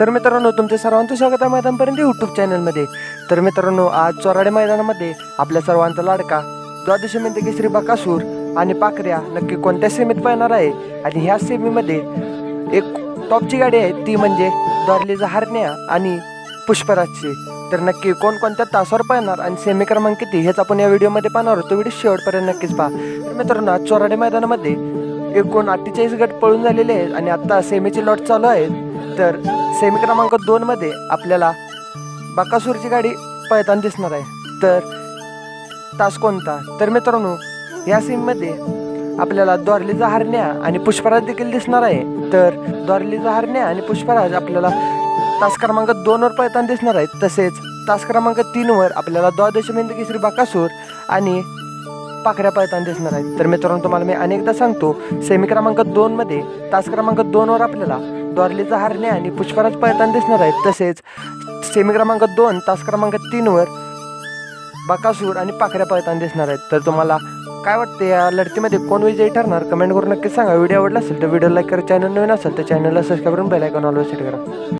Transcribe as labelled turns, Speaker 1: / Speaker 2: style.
Speaker 1: तर मित्रांनो तुमचं सर्वांचं स्वागत आहे मैदानपर्यंत यूट्यूब चॅनलमध्ये तर मित्रांनो आज चोराडे मैदानामध्ये आपल्या सर्वांचा लाडका द्वादश मिनिट श्री बकासूर आणि पाखऱ्या नक्की कोणत्या सेमीत पाहणार आहे? आणि ह्या सेमीमध्ये एक टॉपची गाडी आहे ती म्हणजे द्वारलीचा हरण्या आणि पुष्पराजची. तर नक्की कोणकोणत्या तासावर पाहणार आणि सेमी क्रमांक किती हेच आपण या व्हिडिओमध्ये पाहणार तो व्हिडिओ शेवटपर्यंत नक्कीच पहा. तर मित्रांनो आज चोराडे मैदानामध्ये एकूण अठ्ठेचाळीस गट पळून झालेले आहेत आणि आत्ता सेमीची लॉट चालू आहे तर सेमी क्रमांक दोनमध्ये आपल्याला बकासूरची गाडी पळताना दिसणार आहे. तर तास कोणता? तर मित्रांनो या सीममध्ये आपल्याला द्वारलीचा हरण्या आणि पुष्पराज देखील दिसणार आहे. तर द्वारलीचा हरण्या आणि पुष्पराज आपल्याला तास क्रमांक दोनवर पळताना दिसणार आहेत. तसेच तास क्रमांक तीनवर आपल्याला द्वादश बिंद केसरी बाकासूर आणि पाखऱ्या पळताना दिसणार आहेत. तर मित्रांनो तुम्हाला मी अनेकदा सांगतो सेमी क्रमांक दोनमध्ये तास क्रमांक दोनवर आपल्याला द्वारलीचा हरणे आणि पुष्पराज पळताना दिसणार आहेत. तसेच सेमी क्रमांक दोन तास क्रमांक तीनवर बकासूर आणि पाखऱ्या पळताना दिसणार आहेत. तर तुम्हाला काय वाटते या लढतीमध्ये कोण विजयी ठरणार? कमेंट करून नक्की सांगा. व्हिडिओ आवडला असेल तर व्हिडिओ लाईक करा. चॅनल नवीन असेल तर चॅनलला सबस्क्राईब करून बेलायकॉन ऑलवेज सेट करा.